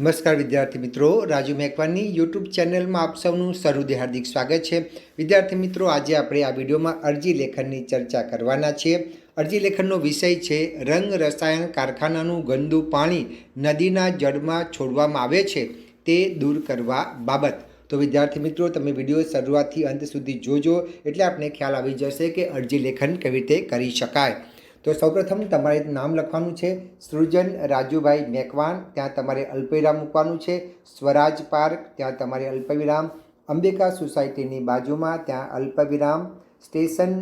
નમસ્કાર વિદ્યાર્થી મિત્રો, રાજુ મેકવાની યુટ્યુબ ચેનલમાં આપ સૌનું સહૃદય હાર્દિક સ્વાગત છે. વિદ્યાર્થી મિત્રો, આજે આપણે આ વિડીયોમાં અરજી લેખનની ચર્ચા કરવાના છીએ. અરજી લેખનનો વિષય છે, રંગ રસાયણ કારખાનાનું ગંદુ પાણી નદીના જળમાં છોડવામાં આવે છે, તે દૂર કરવા બાબત. તો વિદ્યાર્થી મિત્રો, તમે વીડિયો શરૂઆતથી અંત સુધી જોજો, એટલે આપને ખ્યાલ આવી જશે કે અરજી લેખન કેવી રીતે કરી શકાય. તો સૌપ્રથમ તમારે નામ લખવાનું છે સૃજન રાજુભાઈ મેકવાન ત્યાં તમારે અલ્પવિરામ મૂકવાનું છે, સ્વરાજ પાર્ક, ત્યાં તમારે અલ્પવિરામ, અંબિકા સોસાયટીની બાજુમાં ત્યાં અલ્પવિરામ, સ્ટેશન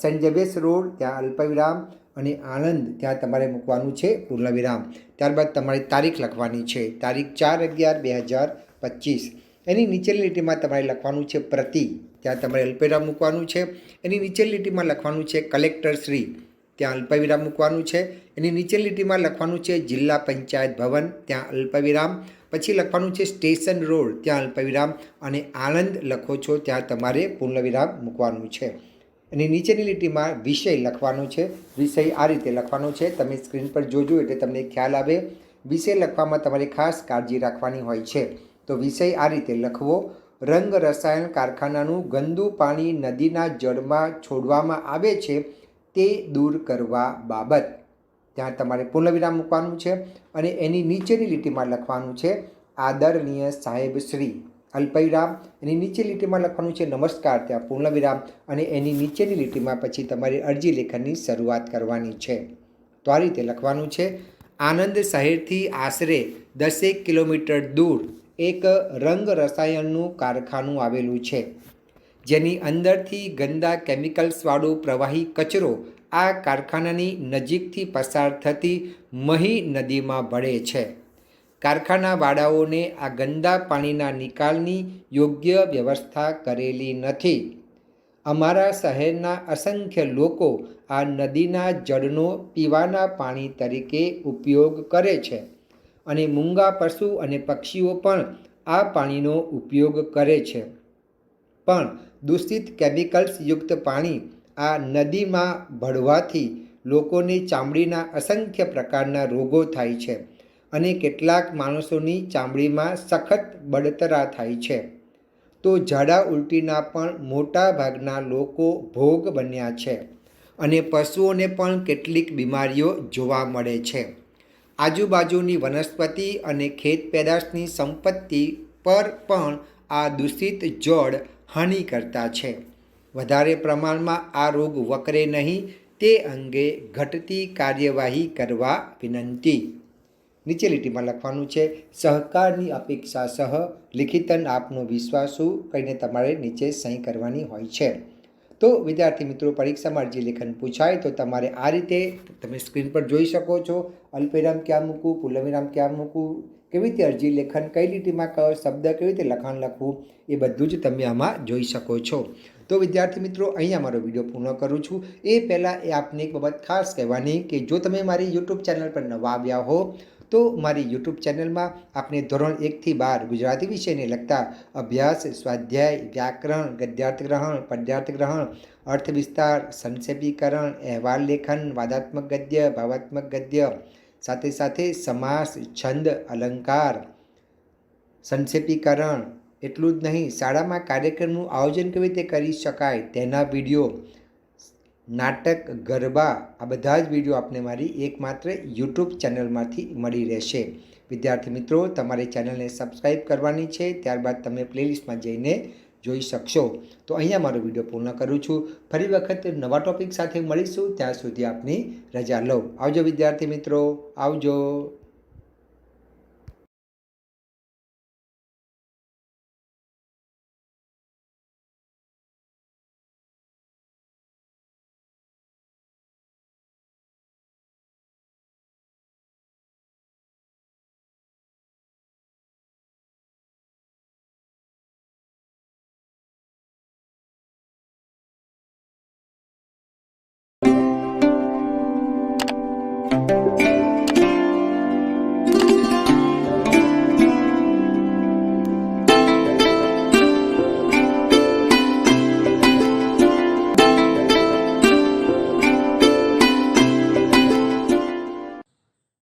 સેન્ટ ઝેવિયર્સ રોડ, ત્યાં અલ્પવિરામ અને આણંદ ત્યાં તમારે મૂકવાનું છે પૂર્ણવિરામ. ત્યારબાદ તમારી તારીખ લખવાની છે, તારીખ ચાર અગિયાર બે હજાર પચીસ. એની નીચેની લીટીમાં તમારે લખવાનું છે પ્રતિ, ત્યાં તમારે અલ્પેરા મૂકવાનું છે. એની નીચેની લીટીમાં લખવાનું છે કલેક્ટર શ્રી ત્યાં અલ્પવિરામ મૂકવાનું છે. એની નીચેની લીટીમાં લખવાનું છે જિલ્લા પંચાયત ભવન, ત્યાં અલ્પવિરામ. પછી લખવાનું છે સ્ટેશન રોડ, ત્યાં અલ્પવિરામ. અને આણંદ લખો છો, ત્યાં તમારે પૂર્ણવિરામ મૂકવાનું છે. એની નીચેની લીટીમાં વિષય લખવાનો છે. વિષય આ રીતે લખવાનો છે. તમે સ્ક્રીન પર જોજો એટલે તમને ખ્યાલ આવે. વિષય લખવામાં તમારે ખાસ કાળજી રાખવાની હોય છે. તો વિષય આ રીતે લખવો. રંગ રસાયણ કારખાનાનું ગંદુ પાણી નદીના જળમાં છોડવામાં આવે છે. તે દૂર કરવા બાબત. ત્યાં તમારે પૂર્ણવિરામ મૂકવાનું છે અને એની નીચેની લીટીમાં લખવાનું છે, આદરણીય સાહેબ શ્રી અલ્પવિરામ એની નીચે લીટીમાં લખવાનું છે, નમસ્કાર. ત્યાં પૂર્ણવિરામ અને એની નીચેની લીટીમાં પછી તમારી અરજી લેખનની શરૂઆત કરવાની છે. તો આ રીતે લખવાનું છે, આનંદ શહેરથી આશરે દસેક કિલોમીટર દૂર એક રંગ રસાયણનું કારખાનું આવેલું છે. જેની અંદરથી ગંદા કેમિકલ્સવાળો પ્રવાહી કચરો આ કારખાનાની નજીકથી પસાર થતી મહી નદીમાં ભળે છે. કારખાનાવાળાઓને આ ગંદા પાણીના નિકાલની યોગ્ય વ્યવસ્થા કરેલી નથી. અમારા શહેરના અસંખ્ય લોકો આ નદીના જળનો પીવાના પાણી તરીકે ઉપયોગ કરે છે અને મૂંગા પશુ અને પક્ષીઓ પણ આ પાણીનો ઉપયોગ કરે છે. પણ દૂષિત કેમિકલ્સ યુક્ત પાણી આ નદીમાં ભળવાથી લોકોને ચામડીના અસંખ્ય પ્રકારના રોગો થાય છે અને કેટલાક માણસોની ચામડીમાં સખત બળતરા થાય છે. તો ઝાડા ઉલટીના પણ મોટા ભાગના લોકો ભોગ બન્યા છે અને પશુઓને પણ કેટલીક બીમારીઓ જોવા મળે છે. આજુબાજુની વનસ્પતિ અને ખેત પેદાશની સંપત્તિ પર પણ આ દૂષિત જળ હાનિ કરતા છે. વધારે પ્રમાણમાં આ રોગ વકરે નહીં, તે અંગે ઘટતી કાર્યવાહી કરવા વિનંતી. નીચે લીટીમાં લખવાનું છે, સહકારની અપેક્ષા સહ લિખિતન આપનો વિશ્વાસુ કહીને તમારે નીચે સહી કરવાની હોય છે. તો વિદ્યાર્થી મિત્રો, પરીક્ષામાં અરજી લેખન પૂછાય તો તમારે આ રીતે તમે સ્ક્રીન પર જોઈ શકો છો. અલ્પવિરામ ક્યાં મૂકવું પુલવિરામ ક્યાં મૂકવું કેવી રીતે અરજી લેખન, કઈ લીટીમાં કયો શબ્દ કેવી રીતે લખાણ લખવું, એ બધું જ તમે આમાં જોઈ શકો છો. તો વિદ્યાર્થી મિત્રો, અહીંયા મારો વીડિયો પૂર્ણ કરું છું. એ પહેલાં એ આપને એક બાબત ખાસ કહેવાની કે જો તમે મારી યુટ્યુબ ચેનલ પર નવા આવ્યા હો, તો મારી યુટ્યુબ ચેનલમાં આપણે ધોરણ એકથી બાર ગુજરાતી વિષયને લગતા અભ્યાસ, સ્વાધ્યાય, વ્યાકરણ, ગદ્યાર્થ ગ્રહણ, પદ્યાર્થ ગ્રહણ અર્થ વિસ્તાર સંક્ષેપીકરણ, અહેવાલ લેખન, વાદાત્મક ગદ્ય, ભાવાત્મક ગદ્ય સાથે સાથે સમાસ, છંદ, અલંકાર, સંક્ષેપીકરણ એટલું જ નહીં, શાળામાં કાર્યક્રમનું આયોજન કેવી રીતે કરી શકાય તેના વીડિયો, નાટક, ગરબા, આ બધા જ વીડિયો આપને મારી એકમાત્ર યુટ્યુબ ચેનલમાંથી મળી રહેશે. વિદ્યાર્થી મિત્રો, તમારી ચેનલને સબસ્ક્રાઈબ કરવાની છે, ત્યારબાદ તમે પ્લેલિસ્ટમાં જઈને જોઈ શકશો. તો અહીંયા મારો વીડિયો પૂર્ણ કરું છું. ફરી વખત નવા ટોપિક સાથે મળીશું. ત્યાં સુધી આપની રજા લઉં આવજો વિદ્યાર્થી મિત્રો. આવજો.